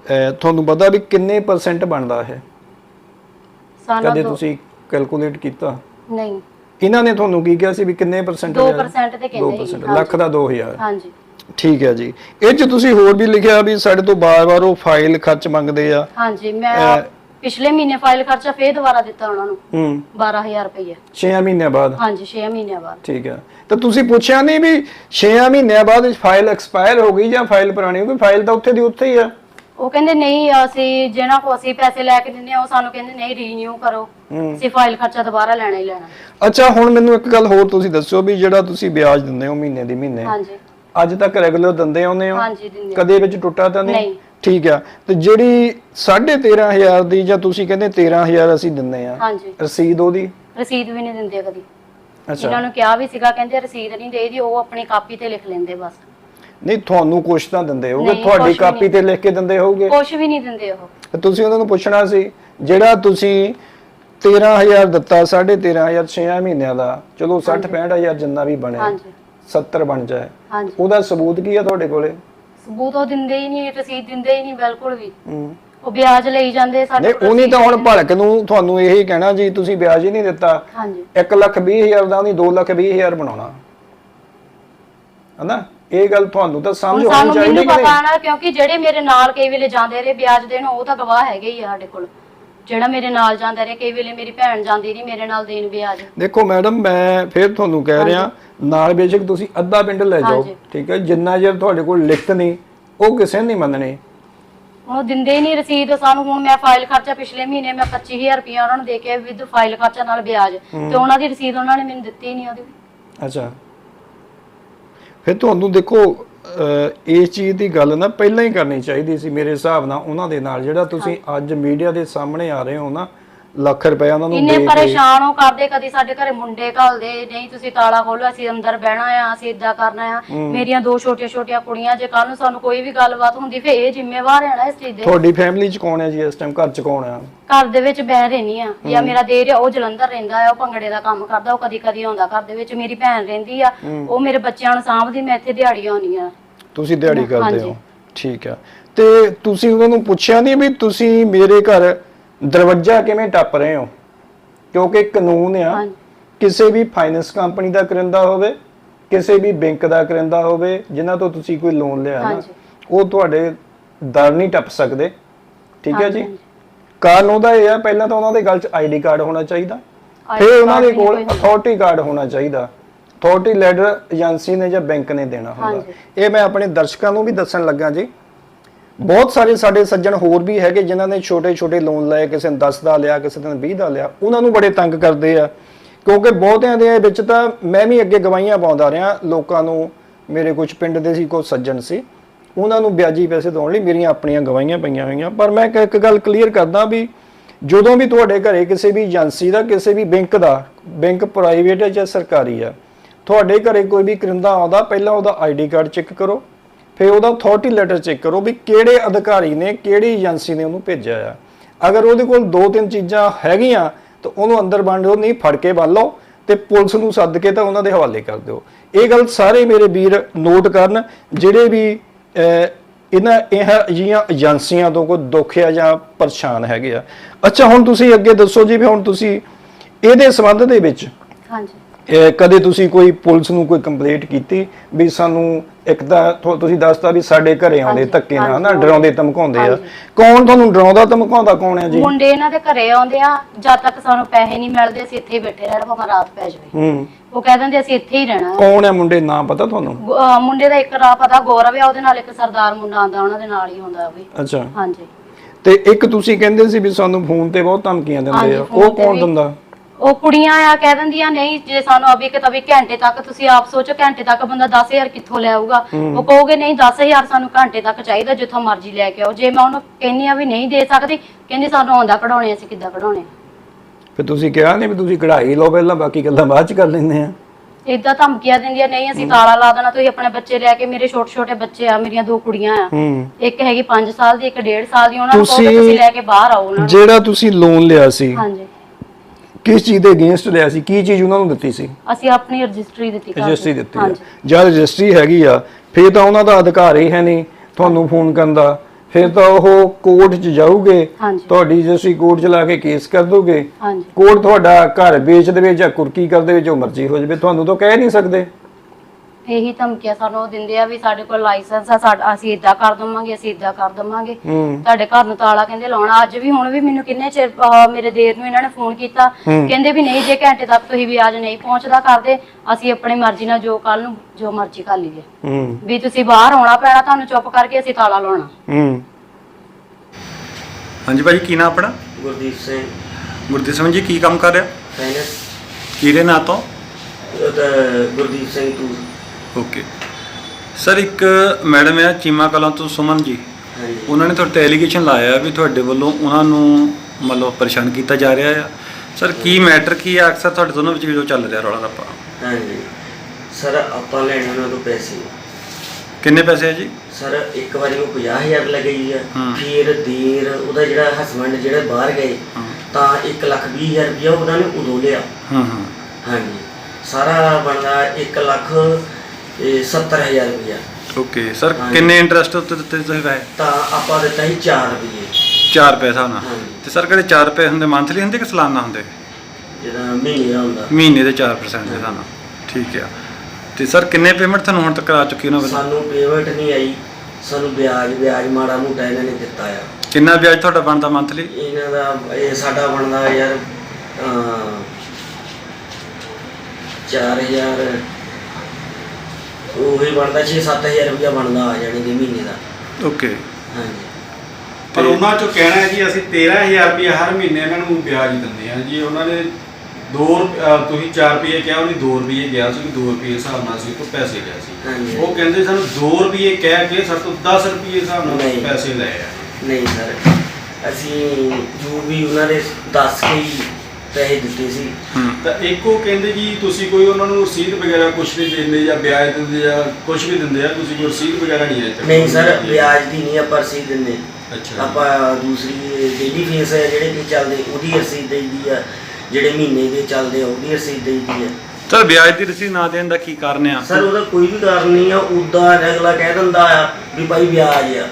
ਅਹ ਤੁਹਾਨੂੰ ਪਤਾ ਵੀ ਕਿੰਨੇ ਪਰਸੈਂਟ ਬਣਦਾ ਹੈ ਸਾਨੂੰ ਕਦੇ ਤੁਸੀਂ ਕੈਲਕੂਲੇਟ ਕੀਤਾ? ਨਹੀਂ। ਇਹਨਾਂ ਨੇ ਤੁਹਾਨੂੰ ਕੀ ਕਿਹਾ ਸੀ ਵੀ ਕਿੰਨੇ ਪਰਸੈਂਟ 2% ਤੇ ਕਹਿੰਦੇ ਸੀ 2% ਲੱਖ ਦਾ 2000 ਹਾਂਜੀ। ਠੀਕ ਹੈ ਜੀ। ਇਹ ਚ ਤੁਸੀਂ ਹੋਰ ਵੀ ਲਿਖਿਆ ਵੀ ਸਾਡੇ ਤੋਂ ਬਾਰ-ਬਾਰ ਉਹ ਫਾਈਲ ਖਰਚ ਮੰਗਦੇ ਆ। ਹਾਂਜੀ ਮੈਂ ਪਿਛਲੇ ਮਹੀਨੇ ਫਾਈਲ ਖਰਚਾ ਫੇਰ ਦੁਬਾਰਾ ਦਿੱਤਾ ਉਹਨਾਂ ਨੂੰ। ਹੂੰ। 12000 ਰੁਪਏ 6 ਮਹੀਨਿਆਂ ਬਾਅਦ? ਹਾਂਜੀ 6 ਮਹੀਨਿਆਂ ਬਾਅਦ। ਠੀਕ ਹੈ। ਤਾਂ ਤੁਸੀਂ ਪੁੱਛਿਆ ਨਹੀਂ ਵੀ 6 ਮਹੀਨਿਆਂ ਬਾਅਦ ਫਾਈਲ ਐਕਸਪਾਇਰ ਹੋ ਗਈ ਜਾਂ ਫਾਈਲ ਪੁਰਾਣੀ? ਹੋ ਗਈ ਫਾਈਲ ਤਾਂ ਉੱਥੇ ਦੀ ਉੱਥੇ ਹੀ ਆ। ਉਹ ਕਹਿੰਦੇ ਨਹੀਂ ਅਸੀਂ ਜਿਹਨਾਂ ਕੋ ਅਸੀਂ ਪੈਸੇ ਲੈ ਕੇ ਦਿੰਦੇ ਆ ਉਹ ਸਾਨੂੰ ਕਹਿੰਦੇ ਨਹੀਂ ਰੀਨਿਊ ਕਰੋ। ਅਸੀਂ ਫਾਈਲ ਖਰਚਾ ਦੁਬਾਰਾ ਲੈਣਾ ਹੀ ਲੈਣਾ। ਅੱਛਾ ਹੁਣ ਮੈਨੂੰ ਇੱਕ ਗੱਲ ਹੋਰ ਤੁਸੀਂ ਦੱਸੋ ਵੀ ਜਿਹੜਾ ਤੁਸੀਂ ਵਿਆਜ ਦਿੰਦੇ ਹੋ ਮਹੀਨੇ ਦੀ ਮਹੀਨੇ। ਹਾਂਜੀ। ਅੱਜ ਤੱਕ ਰੈਗੂਲਰ ਦਿੰਦੇ ਆਉਂਦੇ ਹੋ? ਹਾਂਜੀ ਦਿੰਦੇ ਆ। ਕਦੇ ਵਿੱਚ ਟੁੱਟਾ ਤਾਂ ਨਹੀਂ? ਨਹੀਂ। ਠੀਕ ਆ। ਤੇ ਜਿਹੜੀ 13500 ਦੀ ਜਾਂ ਤੁਸੀਂ ਕਹਿੰਦੇ 13000 ਅਸੀਂ ਦਿੰਦੇ ਆ ਹਾਂਜੀ। ਰਸੀਦ ਉਹਦੀ? ਰਸੀਦ ਵੀ ਨਹੀਂ ਦਿੰਦੇ ਕਦੀ। ਅੱਛਾ। ਇਹਨਾਂ ਨੂੰ ਕਿਹਾ ਵੀ ਸੀਗਾ ਕਹਿੰਦੇ ਰਸੀਦ ਨਹੀਂ ਦੇਈਦੀ ਉਹ ਆਪਣੀ ਕਾਪੀ ਤੇ ਲਿਖ ਲੈਂਦੇ ਬਸ। ਨਹੀਂ ਤੁਹਾਨੂੰ ਕੁਛ ਤਾਂ ਦਿੰਦੇ ਹੋਗੇ ਨਹੀਂ, ਤੁਹਾਡੀ ਕੁਛ ਵੀ ਕਾਪੀ ਤੇ ਲਿਖ ਕੇ ਦਿੰਦੇ ਹੋਗੇ। ਕੁਝ ਵੀ ਨਹੀਂ ਦਿੰਦੇ ਉਹ। ਤੇ ਤੁਸੀਂ ਉਹਨਾਂ ਨੂੰ ਪੁੱਛਣਾ ਸੀ ਜਿਹੜਾ ਤੁਸੀਂ 13000 ਦਿੱਤਾ 13500 6 ਮਹੀਨਿਆਂ ਦਾ ਚਲੋ 60 65000 ਜਿੰਨਾ ਵੀ ਬਣਿਆ ਹਾਂਜੀ। 70 ਬਣ ਜਾਏ। ਹਾਂਜੀ। ਉਹਦਾ ਸਬੂਤ ਕੀ ਆ ਤੁਹਾਡੇ ਕੋਲੇ? ਸਬੂਤ ਉਹ ਦਿੰਦੇ ਹੀ ਨਹੀਂ ਰਸੀਦ ਦਿੰਦੇ ਹੀ ਨਹੀਂ ਬਿਲਕੁਲ ਵੀ। ਹੂੰ। ਉਹ ਵਿਆਜ ਲਈ ਜਾਂਦੇ ਸਾਡੇ ਨਹੀਂ ਕੋਲ ਉਹਨੀ ਤਾਂ ਹੁਣ ਭੜਕ ਨੂੰ ਤੁਹਾਨੂੰ ਇਹੀ ਕਹਿਣਾ ਜੀ ਤੁਸੀਂ ਵਿਆਜ ਹੀ ਨਹੀਂ ਦਿੱਤਾ। ਹਾਂਜੀ। 1 ਲੱਖ 20 ਹਜ਼ਾਰ ਦਾ ਉਹਨੇ 2 ਲੱਖ 20 ਹਜ਼ਾਰ ਬਣਾਉਣਾ। ਹਨਾ? ਇਹ ਗੱਲ ਤੁਹਾਨੂੰ ਤਾਂ ਹੁਣ ਸਮਝ ਆਉਣੀ ਸਾਨੂੰ ਚਾਹੀਦੀ ਮੈਨੂੰ ਕਿ ਪਤਾ ਨਹੀਂ? ਨਾ ਕਿਉਂਕਿ ਜਿਹੜੇ ਮੇਰੇ ਨਾਲ ਕਈ ਵੇਲੇ ਜਾਂਦੇ ਰਹੇ ਵਿਆਜ ਦੇਣ ਉਹ ਤਾਂ ਗਵਾਹ ਹੈਗੇ ਹੀ ਆ ਸਾਡੇ ਕੋਲ। ਜਿਹੜਾ ਮੇਰੇ ਨਾਲ ਜਾਂਦਾ ਰਿਹਾ ਕਈ ਵੇਲੇ ਮੇਰੀ ਭੈਣ ਜਾਂਦੀ ਰਹੀ ਮੇਰੇ ਨਾਲ ਦੇਣ ਵਿਆਜ। ਦੇਖੋ ਮੈਡਮ ਮੈਂ ਫਿਰ ਤੁਹਾਨੂੰ ਕਹਿ ਰਿਹਾ ਨਾਲ ਬੇਸ਼ੱਕ ਤੁਸੀਂ ਅੱਧਾ ਪਿੰਡ ਲੈ ਜਾਓ ਹਾਂਜੀ। ਠੀਕ ਹੈ? ਜਿੰਨਾ ਚਿਰ ਤੁਹਾਡੇ ਕੋਲ ਲਿਖਤ ਨਹੀਂ ਉਹ ਕਿਸੇ ਨੇ ਨਹੀਂ ਮੰਨਣੀ। ਹੁਣ ਉਹ ਦਿੰਦੇ ਹੀ ਨਹੀਂ ਰਸੀਦ ਸਾਨੂੰ ਹੁਣ ਮੈਂ ਫਾਈਲ ਖਰਚਾ ਪਿਛਲੇ ਮਹੀਨੇ ਮੈਂ 25000 ਰੁਪਏ ਉਹਨਾਂ ਨੂੰ ਦੇ ਕੇ ਵਿਦ ਫਾਈਲ ਖਰਚਾ ਨਾਲ ਵਿਆਜ। ਤੇ ਉਹਨਾਂ ਦੀ ਰਸੀਦ ਉਹਨਾਂ ਨੇ ਮੈਨੂੰ ਦਿੱਤੀ ਨਹੀਂ ਉਹਦੀ। ਅੱਛਾ। ਫਿਰ ਤੁਹਾਨੂੰ ਦੇਖੋ ਇਸ ਚੀਜ਼ ਦੀ ਗੱਲ ਨਾ ਪਹਿਲਾਂ ਹੀ ਕਰਨੀ ਚਾਹੀਦੀ ਸੀ ਮੇਰੇ ਹਿਸਾਬ ਨਾਲ ਉਹਨਾਂ ਦੇ ਨਾਲ ਜਿਹੜਾ ਤੁਸੀਂ ਅੱਜ ਮੀਡੀਆ ਦੇ ਸਾਹਮਣੇ ਆ ਰਹੇ ਹੋ ਨਾ ਲੱਖ ਰੁਪਏ ਉਹਨਾਂ ਨੂੰ ਇੰਨੇ ਦੇ ਕੇ। ਪਰੇਸ਼ਾਨ ਹੋ ਕਰਦੇ ਕਦੀ ਸਾਡੇ ਘਰੇ ਮੁੰਡੇ ਘਲਦੇ ਨਹੀਂ ਤੁਸੀਂ ਤਾਲਾ ਖੋਲੋ ਅਸੀਂ ਅੰਦਰ ਬਹਿਣਾ ਆ ਅਸੀਂ ਇਦਾਂ ਕਰਨਾ ਆ। ਮੇਰੀਆਂ ਦੋ ਛੋਟੀਆਂ ਛੋਟੀਆਂ ਕੁੜੀਆਂ ਜੇ ਕੱਲ ਨੂੰ ਸਾਨੂੰ ਕੋਈ ਵੀ ਗੱਲਬਾਤ ਹੁੰਦੀ ਫੇ ਇਹ ਜ਼ਿੰਮੇਵਾਰ ਹੈ ਨਾ ਇਸ ਚੀਜ਼ ਦੇ। ਤੁਹਾਡੀ ਫੈਮਿਲੀ ਚ ਕੌਣ ਹੈ ਜੀ ਇਸ ਟਾਈਮ ਘਰ ਚ ਕੌਣ ਹੈ ਘਰ ਦੇ ਵਿੱਚ ਬਹਿ ਰਹਿਨੀ ਆ। ਜਾਂ ਮੇਰਾ ਦੇਰ ਆ ਉਹ ਜਲੰਧਰ ਰਹਿੰਦਾ ਆ ਉਹ ਭੰਗੜੇ ਦਾ ਕੰਮ ਕਰਦਾ ਉਹ ਕਦੀ ਕਦੀ ਆਉਂਦਾ ਘਰ ਦੇ ਵਿੱਚ। ਮੇਰੀ ਭੈਣ ਰਹਿੰਦੀ ਆ ਉਹ ਮੇਰੇ ਬੱਚਿਆਂ ਨੂੰ ਸਾਂਭਦੀ ਮੈਂ ਇੱਥੇ ਦਿਹਾੜੀ ਆਉਣੀ ਆ। ਤੁਸੀਂ ਦਿਹਾੜੀ ਕਰਦੇ ਹਾਂਜੀ। ਹੋ ਠੀਕ ਆ। ਤੇ ਤੁਸੀਂ ਉਹਨਾਂ ਨੂੰ ਪੁੱਛਿਆ ਨਹੀਂ ਵੀ ਤੁਸੀਂ ਮੇਰੇ ਘਰ ਦਰਵਾਜ਼ਾ ਕਿਵੇਂ ਟੱਪ ਰਹੇ ਹੋ ਕਿਉਂਕਿ ਕਾਨੂੰਨ ਆ ਹਾਂਜੀ। ਕਿਸੇ ਵੀ ਫਾਈਨੈਂਸ ਕੰਪਨੀ ਦਾ ਕਰਿੰਦਾ ਹੋਵੇ ਕਿਸੇ ਵੀ ਬੈਂਕ ਦਾ ਕਰਿੰਦਾ ਹੋਵੇ ਜਿਨ੍ਹਾਂ ਤੋਂ ਤੁਸੀਂ ਕੋਈ ਲੋਨ ਲਿਆ ਨਾ ਹਾਂਜੀ। ਉਹ ਤੁਹਾਡੇ ਦਰ ਨਹੀਂ ਟੱਪ ਸਕਦੇ ਠੀਕ ਹੈ ਜੀ ਹਾਂਜੀ। ਕਾਰਨ ਉਹਦਾ ਇਹ ਆ ਪਹਿਲਾਂ ਤਾਂ ਉਹਨਾਂ ਦੇ ਗੱਲ 'ਚ ਆਈਡੀ ਕਾਰਡ ਹੋਣਾ ਚਾਹੀਦਾ ID ਫਿਰ ਉਹਨਾਂ ਦੇ card ਕੋਲ ਨਹੀਂ ਕੋਈ ਅਥਾਰਟੀ ਕਾਰਡ ਹੋਣਾ ਚਾਹੀਦਾ ਅਥਾਰਟੀ ਲੈਟਰ ਏਜੰਸੀ ਨੇ ਜਾਂ ਬੈਂਕ ਨੇ ਦੇਣਾ ਹੁੰਦਾ ਹਾਂਜੀ। ਇਹ ਮੈਂ ਆਪਣੇ ਦਰਸ਼ਕਾਂ ਨੂੰ ਵੀ ਦੱਸਣ ਲੱਗਾ ਜੀ ਬਹੁਤ ਸਾਰੇ ਸਾਡੇ ਸੱਜਣ ਹੋਰ ਵੀ ਹੈਗੇ ਜਿਨ੍ਹਾਂ ਨੇ ਛੋਟੇ ਛੋਟੇ ਲੋਨ ਲਏ, ਕਿਸੇ ਨੇ 10 ਦਾ ਲਿਆ, ਕਿਸੇ ਨੇ 20 ਦਾ ਲਿਆ, ਉਹਨਾਂ ਨੂੰ ਬੜੇ ਤੰਗ ਕਰਦੇ ਆ। ਕਿਉਂਕਿ ਬਹੁਤਿਆਂ ਦੇ ਵਿੱਚ ਤਾਂ ਮੈਂ ਵੀ ਅੱਗੇ ਗਵਾਹੀਆਂ ਪਾਉਂਦਾ ਰਿਹਾ। ਲੋਕਾਂ ਨੂੰ ਮੇਰੇ ਕੁਝ ਪਿੰਡ ਦੇ ਸੀ ਕੋਈ ਸੱਜਣ ਸੀ। ਉਹਨਾਂ ਨੂੰ ਵਿਆਜੀ ਪੈਸੇ ਦੇਣ ਲਈ ਮੇਰੀਆਂ ਆਪਣੀਆਂ ਗਵਾਹੀਆਂ ਪਈਆਂ ਹੋਈਆਂ। ਪਰ ਮੈਂ ਇੱਕ- ਗੱਲ ਕਲੀਅਰ ਕਰਦਾ ਵੀ ਜਦੋਂ ਵੀ ਤੁਹਾਡੇ ਘਰੇ ਕਿਸੇ ਵੀ ਏਜੰਸੀ ਦਾ, ਕਿਸੇ ਵੀ ਬੈਂਕ ਦਾ, ਬੈਂਕ ਪ੍ਰਾਈਵੇਟ ਹੈ ਜਾਂ ਸਰਕਾਰੀ ਆ ਤੁਹਾਡੇ ਘਰੇ ਕੋਈ ਵੀ ਕਰਿੰਦਾ ਆਉਂਦਾ, ਪਹਿਲਾਂ ਉਹਦਾ ਆਈਡੀ ਕਾਰਡ ਚੈੱਕ ਕਰੋ। ਫਿਰ ਉਹਦਾ ਅਥਾਰਟੀ ਲੈਟਰ ਚੈੱਕ ਕਰੋ ਵੀ ਕਿਹੜੇ ਅਧਿਕਾਰੀ ਨੇ, ਕਿਹੜੀ ਏਜੰਸੀ ਨੇ ਉਹਨੂੰ ਭੇਜਿਆ ਆ। ਅਗਰ ਉਹਦੇ ਕੋਲ ਦੋ ਤਿੰਨ ਚੀਜ਼ਾਂ ਹੈਗੀਆਂ, ਤਾਂ ਉਹਨੂੰ ਅੰਦਰ ਬੰਦ ਦਿਓ, ਨਹੀਂ ਫੜ ਕੇ ਬੰਨ ਲਓ ਤੇ ਪੁਲਿਸ ਨੂੰ ਸੱਦ ਕੇ ਤਾਂ ਉਹਨਾਂ ਦੇ ਹਵਾਲੇ ਕਰ ਦਿਓ। ਇਹ ਗੱਲ ਸਾਰੇ ਮੇਰੇ ਵੀਰ ਨੋਟ ਕਰਨ, ਜਿਹੜੇ ਵੀ ਇਹਨਾਂ ਇਹ ਜਿਹੀਆਂ ਏਜੰਸੀਆਂ ਤੋਂ ਕੋਈ ਦੁੱਖ ਆ ਜਾਂ ਪਰੇਸ਼ਾਨ ਹੈਗੇ ਆ। ਅੱਛਾ, ਹੁਣ ਤੁਸੀਂ ਅੱਗੇ ਦੱਸੋ ਜੀ ਵੀ ਹੁਣ ਤੁਸੀਂ ਇਹਦੇ ਸੰਬੰਧ ਦੇ ਵਿੱਚ ਹਾਂਜੀ। ਕਦੇ ਤੁਸੀਂ ਕੋਈ ਪੁਲਿਸ ਨੂੰ ਕੋਈ ਕੰਪਲੇਂਟ ਕੀਤੀ ਵੀ ਸਾਨੂੰ ਇੱਕ ਤਾਂ ਤੁ- ਤੁਸੀਂ ਦੱਸਤਾ ਵੀ ਸਾਡੇ ਘਰੇ ਆਉਂਦੇ ਹਾਂਜੀ, ਧੱਕੇ ਨਾਲ ਨਾ ਹਾਂਜੀ। ਡਰਾਉਂਦੇ ਧਮਕਾਉਂਦੇ ਆ। ਹਾਂਜੀ। ਕੌਣ ਤੁਹਾਨੂੰ ਡਰਾਉਂਦਾ ਧਮਕਾਉਂਦਾ ਕੌਣ ਹੈ ਜੀ? ਮੁੰਡੇ ਇਹਨਾਂ ਦੇ ਘਰੇ ਆਉਂਦੇ ਆ ਜਦ ਤੱਕ ਸਾਨੂੰ ਪੈਸੇ ਨਹੀਂ ਮਿਲਦੇ ਅਸੀਂ ਇੱਥੇ ਹੀ ਬੈਠੇ ਰਹਿਣਾ ਭਾਵੇਂ ਰਾਤ ਪੈ ਜਾਵੇ। ਹੂੰ। ਉਹ ਕਹਿ ਦਿੰਦੇ ਅਸੀਂ ਇੱਥੇ ਹੀ ਰਹਿਣਾ। ਕੌਣ ਹੈ ਮੁੰਡੇ ਨਾਂ ਪਤਾ ਤੁਹਾਨੂੰ? ਗੋ- ਅਹ ਮੁੰਡੇ ਦਾ ਇੱਕ ਰਾਹ ਪਤਾ ਗੌਰਵ ਆ ਉਹਦੇ ਨਾਲ ਇੱਕ ਸਰਦਾਰ ਮੁੰਡਾ ਆਂਦਾ ਉਹਨਾਂ ਦੇ ਨਾਲ ਹੀ ਹੁੰਦਾ ਉਹ ਵੀ ਅੱਛਾ। ਹਾਂਜੀ। ਤੇ ਇੱਕ ਤੁਸੀਂ ਕਹਿੰਦੇ ਸੀ ਵੀ ਸਾਨੂੰ ਫੋਨ ਤੇ ਬਹੁਤ ਧਮਕੀਆਂ ਦਿੰਦੇ ਹਾਂਜੀ, ਆ ਫੋਨ ਉਹ ਤੇ ਕੌਣ ਵੀ। ਦਿੰਦਾ? ਉਹ ਕੁੜੀਆਂ ਆ ਕਹਿ ਦਿੰਦੀਆਂ ਨਹੀਂ ਜੇ ਸਾਨੂੰ ਅਭੀ ਕਿ ਤਭੀ ਘੰਟੇ ਤੱਕ ਤੁਸੀਂ ਆਪ ਸੋਚੋ ਘੰਟੇ ਤੱਕ ਬੰਦਾ 10000 ਕਿੱਥੋਂ ਲੈ ਆਊਗਾ? ਉਹ ਕਹੋਗੇ ਨਹੀਂ 10000 ਸਾਨੂੰ ਘੰਟੇ ਤੱਕ ਚਾਹੀਦਾ ਜਿੱਥੋਂ ਮਰਜ਼ੀ ਲੈ ਕੇ ਆਓ। ਜੇ ਮੈਂ ਉਹਨੂੰ ਕਹਿੰਨੀ ਆ ਵੀ ਨਹੀਂ ਦੇ ਸਕਦੀ ਕਹਿੰਦੀ ਸਾਨੂੰ ਆਉਂਦਾ ਕਢਾਉਣੇ ਅਸੀਂ ਕਿੱਦਾਂ ਕਢਾਉਣੇ? ਫਿਰ ਤੁਸੀਂ ਕਿਹਾ ਨਹੀਂ ਵੀ ਤੁਸੀਂ ਕਢਾਈ ਲਓ ਪਹਿਲਾਂ ਬਾਕੀ ਗੱਲਾਂ ਬਾਅਦ ਚ ਕਰ ਲੈਂਦੇ ਆ ਇਦਾਂ ਧਮਕੀਆਂ ਦਿੰਦੀਆਂ ਨਹੀਂ ਅਸੀਂ ਤਾਲਾ ਲਾ ਦੇਣਾ ਤੁਸੀਂ ਆਪਣੇ ਬੱਚੇ ਲੈ ਕੇ ਮੇਰੇ ਛੋਟੇ ਛੋਟੇ ਬੱਚੇ ਆ ਮੇਰੀਆਂ ਦੋ ਕੁੜੀਆਂ ਆ। ਇੱਕ ਹੈਗੀ 5 ਸਾਲ ਦੀ ਇੱਕ 1.5 ਸਾਲ ਦੀ ਉਹਨਾਂ ਨੂੰ ਤੁਸੀਂ ਲੈ ਕੇ ਬਾਹਰ ਆਓ ਉਹਨਾਂ ਨੂੰ। ਜਿਹੜਾ ਤੁਸੀਂ ਲੋਨ ਲਿਆ ਸੀ ਹਾਂਜੀ। ਕਿਸ ਚੀਜ਼ ਦੇ ਅਗੇਂਸਟ ਲਿਆ ਸੀ? ਕੀ ਚੀਜ਼ ਉਹਨਾਂ ਨੂੰ ਦਿੱਤੀ ਸੀ? ਅਸੀਂ ਆਪਣੀ ਰਜਿਸਟਰੀ ਦਿੱਤੀ ਘਰ ਦੀ। ਰਜਿਸਟਰੀ ਦਿੱਤੀ ਹਾਂਜੀ। ਜਦ ਰਜਿਸਟਰੀ ਹੈਗੀ ਆ ਫਿਰ ਤਾਂ ਉਹਨਾਂ ਦਾ ਅਧਿਕਾਰ ਹੀ ਹੈ ਨਹੀਂ ਤੁਹਾਨੂੰ ਫੋਨ ਕਰਨ ਦਾ। ਫਿਰ ਤਾਂ ਉਹ ਕੋਰਟ 'ਚ ਜਾਊਗੇ। ਹਾਂਜੀ। ਤੁਹਾਡੀ ਰਜਿਸਟਰੀ ਕੋਰਟ 'ਚ ਲਾ ਕੇ ਕੇਸ ਕਰ ਦੋਗੇ ਹਾਂਜੀ। ਕੋਰਟ ਤੁਹਾਡਾ ਘਰ ਵੇਚ ਦੇਵੇ ਜਾਂ ਕੁਰਕੀ ਕਰ ਦੇਵੇ ਜੋ ਮਰਜ਼ੀ ਹੋ ਜਾਵੇ ਤੁਹਾਨੂੰ ਤਾਂ ਕਹਿ ਨਹੀਂ ਸਕਦੇ। ਇਹੀ ਧਮਕੀਆਂ ਸਾਨੂੰ ਦਿੰਦੇ ਆ ਵੀ ਸਾਡੇ ਕੋਲ ਲਾਇਸੈਂਸ ਆ ਸਾਡਾ ਅਸੀਂ ਇਦਾਂ ਕਰ ਦਵਾਂਗੇ ਅਸੀਂ ਇਦਾਂ ਕਰ ਦਵਾਂਗੇ। ਹੂੰ। ਤੁਹਾਡੇ ਘਰ ਨੂੰ ਤਾਲਾ ਕਹਿੰਦੇ ਲਾਉਣਾ। ਅੱਜ ਵੀ ਹੁਣ ਵੀ ਮੈਨੂੰ ਕਿੰਨੇ ਚਿਰ ਅਹ, ਮੇਰੇ ਦੇਰ ਨੂੰ ਇਹਨਾਂ ਨੇ ਫੋਨ ਕੀਤਾ। ਕਹਿੰਦੇ ਵੀ ਨਹੀਂ ਜੇ ਘੰਟੇ ਤੱਕ ਤੁਸੀਂ ਵਿਆਜ ਨਹੀਂ ਪਹੁੰਚਦਾ ਕਰਦੇ ਅਸੀਂ ਆਪਣੀ ਮਰਜ਼ੀ ਨਾਲ ਜੋ ਕੱਲ ਨੂੰ ਜੋ ਮਰਜ਼ੀ ਕਰ ਲਈਏ। ਹੂੰ। ਵੀ ਤੁਸੀਂ ਬਾਹਰ ਆਉਣਾ ਪੈਣਾ ਤੁਹਾਨੂੰ ਚੁੱਪ ਕਰਕੇ ਅਸੀਂ ਤਾਲਾ ਲਾਉਣਾ। ਹੂੰ। ਹਾਂਜੀ ਭਾਜੀ ਕੀ ਨਾਮ ਆਪਣਾ? ਗੁਰਦੀਪ ਸਿੰਘ। ਗੁਰਦੀਪ ਸਿੰਘ ਜੀ ਕੀ ਕੰਮ ਕਰ ਰਿਹਾ? ਫਾਈਨੈਂਸ ਕਿਹਦੇ ਨਾਂ ਤੋਂ? ਗੁਰਦੀਪ ਸਿੰਘ ਤੂੰ। ਓਕੇ। ਸਰ ਇੱਕ ਮੈਡਮ ਹੈ ਚੀਮਾ ਕਲਾਂ ਤੋਂ ਸੁਮਨ ਜੀ। ਉਹਨਾਂ ਨੇ ਤੁਹਾਡੇ ਤੇ ਐਲੀਗੇਸ਼ਨ ਲਾਇਆ ਵੀ ਤੁਹਾਡੇ ਵੱਲੋਂ ਉਹਨਾਂ ਨੂੰ ਮਤਲਬ ਪਰੇਸ਼ਾਨ ਕੀਤਾ ਜਾ ਰਿਹਾ ਆ। ਸਰ ਕੀ ਮੈਟਰ ਕੀ ਆ? ਅਕਸਰ ਤੁਹਾਡੇ ਦੋਨੋਂ ਵਿੱਚ ਜੋ ਚੱਲ ਰਿਹਾ ਰੌਲਾ ਰੱਪਾ। ਹਾਂਜੀ। ਸਰ ਆਪਾਂ ਲੈਣੇ ਉਹਨਾਂ ਤੋਂ ਪੈਸੇ। ਕਿੰਨੇ ਪੈਸੇ ਆ ਜੀ? ਸਰ ਇੱਕ ਵਾਰੀ ਉਹ 50000 ਲਗਾਈ ਆ। ਫਿਰ ਦੇਰ ਉਹਦਾ ਜਿਹੜਾ ਹਸਬੰਡ ਜਿਹੜੇ ਬਾਹਰ ਗਏ ਤਾਂ 1 ਲੱਖ 20 ਹਜ਼ਾਰ ਰੁਪਇਆ ਉਹਨਾਂ ਨੇ ਉਦੋਂ ਲਿਆ। ਹਾਂ ਹਾਂ। ਹਾਂਜੀ। ਸਾਰਾ ਬਣਦਾ 1 ਲੱਖ 70000 ਰੁਪਇਆ ਓਕੇ ਸਰ ਹਾਂਜੀ। ਕਿੰਨੇ ਇੰਟਰਸਟ ਉੱਤੇ ਦਿੱਤੇ ਤੁਸੀਂ ਪੈਸੇ? ਤਾਂ ਆਪਾਂ ਦਿੱਤਾ ਸੀ 4 ਰੁਪਏ 4 ਰੁਪਏ ਹਿਸਾਬ ਨਾਲ। ਹਾਂਜੀ। ਤੇ ਸਰ ਕਿਹੜੇ 4 ਰੁਪਏ ਹੁੰਦੇ? ਮੰਥਲੀ ਹੁੰਦੇ ਕਿ ਸਾਲਾਨਾ ਹੁੰਦੇ? ਜਿਹੜਾ ਮਹੀਨੇ ਦਾ ਹੁੰਦਾ। ਮਹੀਨੇ ਦੇ 4% ਦੇ ਨਾਲ। ਠੀਕ ਆ। ਤੇ ਸਰ ਕਿੰਨੇ ਪੇਮੈਂਟ ਤੁਹਾਨੂੰ ਹੁਣ ਤੱਕ ਕਰਾ ਚੁੱਕੀ ਉਹਨਾਂ ਵੱਲੋਂ? ਸਾਨੂੰ ਪੇਮੈਂਟ ਨਹੀਂ ਆਈ। ਸਾਨੂੰ ਵਿਆਜ ਵਿਆਜ ਮਾੜਾ ਮੋਟਾ ਇਹਨਾਂ ਨੇ ਦਿੱਤਾ ਆ। ਕਿੰਨਾ ਵਿਆਜ ਤੁਹਾਡਾ ਬਣਦਾ ਮੰਥਲੀ ਇਹਨਾਂ ਦਾ ਇਹ ਸਾਡਾ ਬਣਦਾ ਯਾਰ ਅਮ, 4000 ਉਹੀ ਬਣਦਾ 6-7000 ਰੁਪਇਆ ਬਣਦਾ ਆ ਜਾਣੀ ਕਿ ਮਹੀਨੇ ਦਾ। ਓਕੇ। ਹਾਂਜੀ। ਪਰ ਉਹਨਾਂ ਚੋਂ ਕਹਿਣਾ ਹੈ ਜੀ ਅਸੀਂ 13000 ਰੁਪਏ ਹਰ ਮਹੀਨੇ ਇਹਨਾਂ ਨੂੰ ਵਿਆਜ ਦਿੰਦੇ ਆ ਜੀ। ਉਹਨਾਂ ਨੇ 2 ਤੁਸੀਂ 4 ਰੁਪਏ ਕਿਹਾ ਉਹਨੇ 2 ਰੁਪਏ ਗਿਆ ਸੀ 2 ਰੁਪਏ ਹਿਸਾਬ ਨਾਲ ਸੀ ਤੋਂ ਪੈਸੇ ਲਿਆ ਸੀ। ਉਹ ਕਹਿੰਦੇ ਸਾਨੂੰ 2 ਰੁਪਏ ਕਹਿ ਕੇ ਸਾਡੇ ਤੋਂ 10 ਰੁਪਏ ਹਿਸਾਬ ਨਾਲ ਨਹੀਂ। ਪੈਸੇ ਲਏ ਆ। ਨਹੀਂ ਸਰ ਅਸੀਂ ਜੋ ਵੀ ਉਹਨਾਂ ਦੇ ਦੱਸ ਕੇ ਹੀ ਪੈਸੇ ਦਿੱਤੇ ਸੀ। ਤਾਂ ਇੱਕ ਉਹ ਕਹਿੰਦੇ ਜੀ ਤੁਸੀਂ ਕੋਈ ਉਹਨਾਂ ਨੂੰ ਰਸੀਦ ਵਗੈਰਾ ਕੁਝ ਨਹੀਂ ਦਿੰਦੇ ਜਾਂ ਵਿਆਜ ਦਿੰਦੇ ਜਾਂ ਕੁਝ ਵੀ ਦਿੰਦੇ ਆ ਤੁਸੀਂ ਕੋਈ ਰਸੀਦ ਵਗੈਰਾ ਨਹੀਂ ਤੱਕ ਨਹੀਂ ਸਰ ਵਿਆਜ ਦੀ ਨਹੀਂ ਆਪਾਂ ਰਸੀਦ ਦਿੰਦੇ। ਅੱਛਾ। ਆਪਾਂ ਦੂਸਰੀ ਡੇਲੀ ਫੀਸ ਹੈ ਜਿਹੜੇ ਕਿ ਚੱਲਦੇ ਉਹਦੀ ਰਸੀਦ ਦੇਈਦੀ ਆ। ਜਿਹੜੇ ਮਹੀਨੇ ਦੇ ਚੱਲਦੇ ਆ ਉਹਦੀ ਰਸੀਦ ਦੇਈਦੀ ਆ। ਸਰ ਵਿਆਜ ਦੀ ਰਸੀਦ ਨਾ ਦੇਣ ਦਾ ਕੀ ਕਾਰਨ ਆ? ਸਰ ਉਹਦਾ ਕੋਈ ਵੀ ਕਾਰਨ ਨਹੀਂ ਆ। ਉਦਾਂ ਅਗਲਾ ਕਹਿ ਦਿੰਦਾ ਆ ਵੀ ਭਾਈ ਵਿਆਜ ਆ।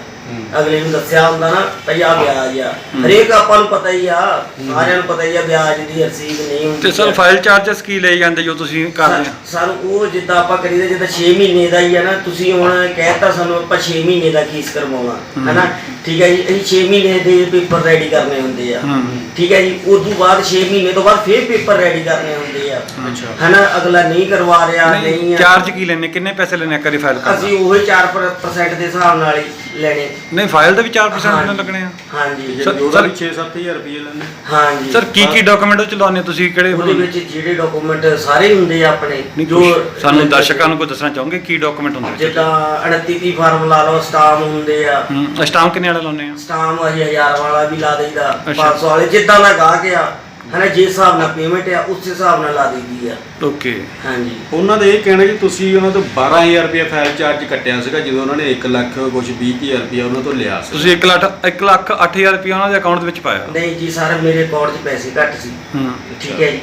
ਅਗਲੇ ਨੂੰ ਦੱਸਿਆ ਹੁੰਦਾ ਨਾ ਭਈ ਆ ਵਿਆਜ ਆ। ਹਰੇਕ ਆਪਾਂ ਨੂੰ ਪਤਾ ਹੀ ਆ ਸਾਰਿਆਂ ਨੂੰ ਪਤਾ ਹੀ ਆ ਵਿਆਜ ਦੀ ਰਸੀਦ ਨਹੀਂ ਹੁੰਦੀ ਤੇ ਸਰ। ਫਾਈਲ ਚਾਰजेस ਕੀ ਲਈ ਜਾਂਦੇ ਜੋ ਤੁਸੀਂ ਕਰਦੇ ਸਰ ਉਹ ਜਿੱਦਾਂ ਆਪਾਂ ਕਰੀਦਾ ਜਿੱਦਾਂ 6 ਮਹੀਨੇ ਦਾ ਹੀ ਆ ਨਾ ਤੁਸੀਂ ਹੁਣ ਕਹਿਤਾ ਸਾਨੂੰ ਆਪਾਂ 6 ਮਹੀਨੇ ਦਾ ਕੇਸ ਕਰਵਾਉਣਾ ਹੈਨਾ? ਠੀਕ ਹੈ ਜੀ ਅਸੀਂ 6 ਮਹੀਨੇ ਦੇ ਪੇਪਰ ਰੈਡੀ ਕਰਨੇ ਹੁੰਦੇ ਆ। ਹੂੰ। ਠੀਕ ਹੈ ਜੀ ਉਸ ਤੋਂ ਬਾਅਦ 6 ਮਹੀਨੇ ਤੋਂ ਬਾਅਦ ਫੇਰ ਪੇਪਰ ਰੈਡੀ ਕਰਨੇ ਹੁੰਦੇ ਆ। ਅੱਛਾ। ਹੈਨਾ ਅਗਲਾ ਨਹੀਂ ਕਰਵਾ ਰਿਹਾ ਨਹੀਂ ਆ। ਚਾਰਜ ਕੀ ਲੈਣੇ ਕਿੰਨੇ ਪੈਸੇ ਲੈਣੇ ਕਰੀ ਫਾਈਲ ਕਰਨ ਅਸੀਂ ਉਹੀ 4% ਦੇ ਹਿਸਾਬ ਨਾਲ ਹੀ ਲੈਣੇ। ਨਹੀਂ ਫਾਈਲ ਦੇ ਵੀ 4% ਹਾਂ। ਲੈਣੇ ਲੱਗਣੇ ਆ। ਹਾਂਜੀ। ਸਰ- ਜੀ ਉਹਦਾ ਵੀ 6-7000 ਰੁਪਏ ਲੈਂਦੇ ਹਾਂਜੀ। ਸਰ ਕੀ ਕੀ ਡਾਕੂਮੈਂਟ ਉਹ ਚ ਲਾਉਣੇ ਤੁਸੀਂ ਕਿਹੜੇ ਉਹਦੇ ਵਿੱਚ ਜਿਹੜੇ ਡਾਕੂਮੈਂਟ ਸਾਰੇ ਹੁੰਦੇ ਆ ਆਪਣੇ ਨਹੀਂ ਜੋ ਕੁਛ ਸਾਨੂੰ ਦਰਸ਼ਕਾਂ ਨੂੰ ਕੋਈ ਦੱਸਣਾ ਚਾਹੋਗੇ ਕੀ ਡਾਕੂਮੈਂਟ ਹੁੰਦੇ ਵਿੱਚ ਜਿੱਦਾਂ 29 ਦੀ ਫਾਰਮ ਲਾ ਲਓ ਸਟਾਮ ਹੁੰਦੇ ਆ। ਸਟਾਮ ਕਿੰਨੇ ਵਾਲੇ ਲਾਉਣੇ ਆ। ਸਟਾਮ ਅਸੀਂ 1000 ਵਾਲਾ ਵੀ ਲਾ ਦੇਈਦਾ ਅੱਛਾ। 500 ਵਾਲੇ ਜਿੱਦਾਂ ਦਾ ਗਾਹਕ ਆ ਹਨਾ ਜਿਸ ਹਿਸਾਬ ਨਾਲ ਪੇਮੈਂਟ ਆ ਉਸ ਹਿਸਾਬ ਨਾਲ ਲਾ ਦੇਈਦੀ ਆ। ਓਕੇ। ਹਾਂਜੀ। ਉਹਨਾਂ ਦਾ ਇਹ ਕਹਿਣਾ ਜੀ ਤੁਸੀਂ ਉਹਨਾਂ ਤੋਂ 12000 ਰੁਪਏ ਫਾਈਲ ਚਾਰਜ ਕੱਟਿਆ ਸੀਗਾ ਜਦੋਂ ਉਹਨਾਂ ਨੇ 1 ਲੱਖ ਕੁਝ 20000 ਰੁਪਏ ਉਹਨਾਂ ਤੋਂ ਲਿਆ ਸੀ ਤੁਸੀਂ 1 ਲੱਖ 1 ਲੱਖ 8000 ਰੁਪਏ ਉਹਨਾਂ ਦੇ ਅਕਾਊਂਟ ਦੇ ਵਿੱਚ ਪਾਇਆ? ਨਹੀਂ ਜੀ ਸਰ ਮੇਰੇ ਅਕਾਊਂਟ 'ਚ ਪੈਸੇ ਘੱਟ ਸੀ। ਹੂੰ। ਠੀਕ ਹੈ ਜੀ।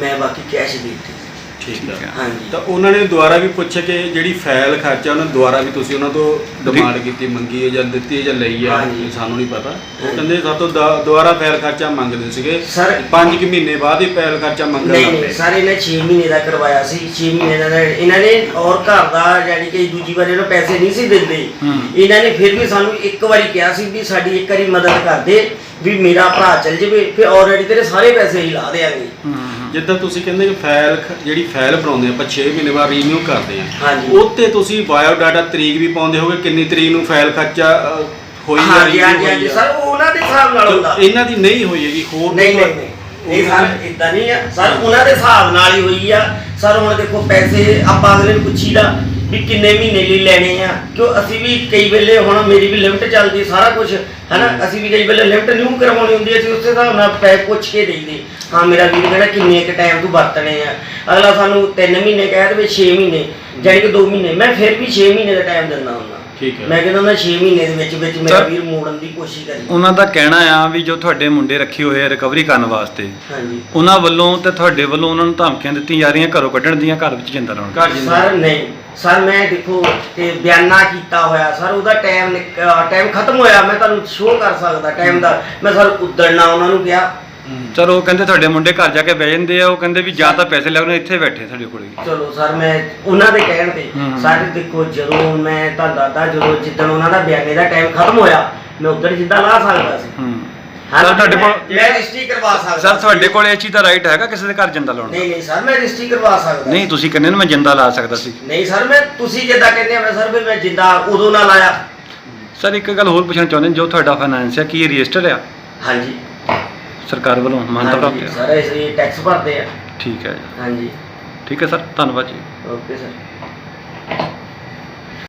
ਮੈਂ ਬਾਕੀ ਕੈਸ਼ ਦੇ ਦਿੱਤੇ ਠੀਕ ਠੀਕ ਹੈ ਹੈ ਹਾਂਜੀ। ਤਾਂ ਉਹਨਾਂ ਨੇ ਦੁਬਾਰਾ ਵੀ ਪੁੱਛਿਆ ਕਿ ਜਿਹੜੀ ਫਾਈਲ ਖਰਚਾ ਉਹਨਾਂ ਦੁਬਾਰਾ ਵੀ ਤੁਸੀਂ ਉਹਨਾਂ ਤੋਂ ਡਿਮਾਂਡ ਕੀਤੀ ਮੰਗੀ ਹੈ ਜਾਂ ਦਿੱਤੀ ਹੈ ਜਾਂ ਲਈ ਹੈ ਹਾਂਜੀ। ਸਾਨੂੰ ਨਹੀਂ ਪਤਾ। ਉਹ ਕਹਿੰਦੇ ਸਾਤੋਂ ਦ- ਦੁਬਾਰਾ ਫਾਈਲ ਖਰਚਾ ਮੰਗਦੇ ਸੀਗੇ। ਸਰ 5 ਕਿ ਮਹੀਨੇ ਬਾਅਦ ਹੀ ਫਾਈਲ ਖਰਚਾ ਮੰਗਣ ਨਹੀਂ ਲੱਗ ਨਹੀਂ ਪਏ। ਸਰ ਇਹਨੇ 6 ਮਹੀਨੇ ਦਾ ਕਰਵਾਇਆ ਸੀ। 6 ਮਹੀਨੇ ਦਾ ਇਹਨਾਂ ਨੇ ਔਰ ਘਰ ਦਾ ਯਾਨੀ ਕਿ ਦੂਜੀ ਵਾਰ ਇਹਨਾਂ ਪੈਸੇ ਨਹੀਂ ਸੀ ਦਿੰਦੇ। ਹੂੰ। ਇਹਨਾਂ ਨੇ ਫਿਰ ਵੀ ਸਾਨੂੰ ਇੱਕ ਵਾਰੀ ਕਿਹਾ ਸੀ ਵੀ ਸਾਡੀ ਇੱਕ ਵਾਰੀ ਮਦਦ ਕਰ ਦੇ ਵੀ ਮੇਰਾ ਭਰਾ ਚੱਲ ਜਾਵੇ ਫਿਰ ਆਲਰੇਡੀ ਤੇਰੇ ਸਾਰੇ ਪੈਸੇ ਹੀ ਲਾ ਦੇਾਂਗੇ ਜਿੱਦਾਂ ਤੁਸੀਂ ਕਹਿੰਦੇ ਕਿ ਫਾਈਲ ਜਿਹੜੀ ਫਾਈਲ ਬਣਾਉਂਦੇ ਆਪਾਂ 6 ਮਹੀਨੇ ਬਾਅਦ ਰੀਨਿਊ ਕਰਦੇ ਆ ਹਾਂਜੀ। ਉੱਤੇ ਤੁਸੀਂ ਬਾਇਓ ਡਾਟਾ ਤਰੀਕ ਵੀ ਪਾਉਂਦੇ ਹੋਗੇ ਕਿੰਨੀ ਤਰੀਕ ਨੂੰ ਫਾਈਲ ਖਰਚਾ ਅ, ਹੋਈ ਆ ਹਾਂਜੀ ਹਾਂਜੀ ਹੋਈ ਹਾਂਜੀ। ਸਰ ਉਹ ਉਹਨਾਂ ਦੇ ਹਿਸਾਬ ਨਾਲ ਹੁੰਦਾ। ਇਹਨਾਂ ਦੀ ਨਹੀਂ ਹੋਈ ਹੈਗੀ ਹੋਰ ਨਹੀਂ ਨਹੀਂ ਨਹੀਂ। ਨਹੀਂ ਸਰ ਇਦਾਂ ਨਹੀਂ ਆ। ਸਰ ਉਹਨਾਂ ਦੇ ਹਿਸਾਬ ਨਾਲ ਹੀ ਹੋਈ ਆ। ਸਰ ਹੁਣ ਦੇਖੋ ਪੈਸੇ ਆਪਾਂ ਅਗਲੇ ਨੂੰ ਪੁੱਛੀਦਾ ਵੀ ਕਿੰਨੇ ਮਹੀਨੇ ਲਈ ਲੈਣੇ ਆ? ਕਿਉਂ ਅਸੀਂ ਵੀ ਕਈ ਵੇਲੇ ਹੁਣ ਮੇਰੀ ਵੀ ਲਿਮਟ ਚੱਲਦੀ ਸਾਰਾ ਕੁਝ ਹਨਾ? ਅਸੀਂ ਵੀ ਕਈ ਵੇਲੇ ਲਿਮਟ ਨਿਊ ਕਰਵਾਉਣੀ ਹੁੰਦੀ ਹੈ ਅਸੀਂ ਉਸੇ ਹਿਸਾਬ ਨਾਲ ਪੈਸੇ ਪੁੱਛ ਕੇ ਦੇਈਦੇ। ਹਾਂ ਮੇਰਾ ਵੀਰ ਕਹਿੰਦਾ ਕਿੰਨੇ ਕੁ ਟਾਈਮ ਤੂੰ ਵਰਤਣੇ ਆ? ਅਗਲਾ ਸਾਨੂੰ 3 ਮਹੀਨੇ ਕਹਿ ਦੇਵੇ 6 ਮਹੀਨੇ ਜਾਣੀ ਕਿ 2 ਮਹੀਨੇ। ਮੈਂ ਫਿਰ ਵੀ 6 ਮਹੀਨੇ ਦਾ ਟਾਈਮ ਦਿੰਦਾ ਹੁੰਦਾ। ਠੀਕ ਹੈ। ਮੈਂ ਕਹਿੰਦਾ ਹੁੰਦਾ 6 ਮਹੀਨੇ ਦੇ ਵਿੱਚ ਵਿੱਚ ਮੇਰਾ ਸਰ- ਵੀਰ ਮੋੜਨ ਦੀ ਕੋਸ਼ਿਸ਼ ਕਰੀ। ਉਹਨਾਂ ਦਾ ਕਹਿਣਾ ਆ ਵੀ ਜੋ ਤੁਹਾਡੇ ਮੁੰਡੇ ਰੱਖੇ ਹੋਏ ਆ ਰਿਕਵਰੀ ਕਰਨ ਵਾਸਤੇ ਹਾਂਜੀ। ਉਹਨਾਂ ਵੱਲੋਂ ਤੇ ਤੁਹਾਡੇ ਵੱਲੋਂ ਉਹਨਾਂ ਨੂੰ ਧਮਕੀਆਂ ਦਿੱਤੀਆਂ ਜਾ ਰਹੀਆਂ ਘਰੋਂ ਕੱਢਣ ਦੀਆਂ ਘਰ ਵਿੱਚ ਜਿੰਦਾ ਲਾਉਣ ਘਰ ਜਿੰਦਾ ਸਰ ਨਹੀਂ। ਸਰ ਮੈਂ ਦੇਖੋ ਤੇ ਬਿਆਨਾ ਕੀਤਾ ਹੋਇਆ ਸਰ ਉਹਦਾ ਟਾਈਮ ਟਾਈਮ ਖਤਮ ਹੋਇਆ ਮੈਂ ਤੁਹਾਨੂੰ ਸ਼ੋਅ ਕਰ ਸਕਦਾ ਟਾਈਮ ਦਾ। ਮੈਂ ਸਰ ਉਦੜਨਾ ਉਹਨਾਂ ਨੂੰ ਕਿਹਾ। ਚਲੋ ਉਹ ਕਹਿੰਦੇ ਤੁਹਾਡੇ ਮੁੰਡੇ ਘਰ ਜਾ ਕੇ ਬਹਿ ਜਾਂਦੇ ਆ ਉਹ ਕਹਿੰਦੇ ਵੀ ਜਾਂ ਤਾਂ ਪੈਸੇ ਲੱਗਣੇ ਇੱਥੇ ਬੈਠੇ ਸਾਡੇ ਕੋਲ। ਚਲੋ ਸਰ ਮੈਂ ਉਹਨਾਂ ਦੇ ਕਹਿਣ ਤੇ ਹਮ। ਸਰ ਦੇਖੋ ਜਦੋਂ ਮੈਂ ਤੁਹਾਨੂੰ ਦੱਸਦਾ ਜਦੋਂ ਜਿੱਦਣ ਉਹਨਾਂ ਦਾ ਬਿਆਨੇ ਦਾ ਟਾਈਮ ਖਤਮ ਹੋਇਆ ਮੈਂ ਉਧਰ ਜਿੱਦਾਂ ਲਾ ਸਕਦਾ ਸੀ। ਹੂੰ। ਹਾਂ, ਸਰ ਤੁਹਾਡੇ ਕੋਲ ਮੈਂ ਰਜਿਸਟਰੀ ਕਰਵਾ ਸਕਦਾ ਸਰ। ਤੁਹਾਡੇ ਕੋਲ ਇਹ ਚੀਜ਼ ਦਾ ਰਾਈਟ ਹੈਗਾ ਕਿਸੇ ਦੇ ਘਰ ਜਿੰਦਾ ਲਾਉਣ ਦਾ? ਨਹੀਂ ਨਹੀਂ ਸਰ ਮੈਂ ਰਜਿਸਟਰੀ ਕਰਵਾ ਸਕਦਾ ਨਹੀਂ ਤੁਸੀਂ ਕਹਿੰਦੇ ਨਾ ਮੈਂ ਜਿੰਦਾ ਲਾ ਸਕਦਾ ਸੀ। ਨਹੀਂ ਸਰ ਮੈਂ ਤੁਸੀਂ ਜਿੱਦਾਂ ਕਹਿੰਦੇ ਮੈਂ ਸਰ ਵੀ ਮੈਂ ਜਿੱਦਾਂ ਉਦੋਂ ਨਾਲ ਆਇਆ ਸਰ ਇੱਕ ਗੱਲ ਹੋਰ ਪੁੱਛਣਾ ਚਾਹੁੰਦੇ ਜੋ ਤੁਹਾਡਾ ਫਾਈਨਾਂਸ ਹੈ ਕੀ ਰਜਿਸਟਰ ਆ? ਹਾਂਜੀ। ਸਰਕਾਰ ਵੱਲੋਂ ਮਾਨਤਾ ਹਾਂਜੀ ਪ੍ਰਾਪਤ ਹੈ? ਸਰ ਇਸ ਲਈ ਟੈਕਸ ਭਰਦੇ ਆ। ਠੀਕ ਹੈ ਜੀ। ਹਾਂਜੀ। ਠੀਕ ਹੈ ਸਰ ਧੰਨਵਾਦ ਜੀ। Okay sir.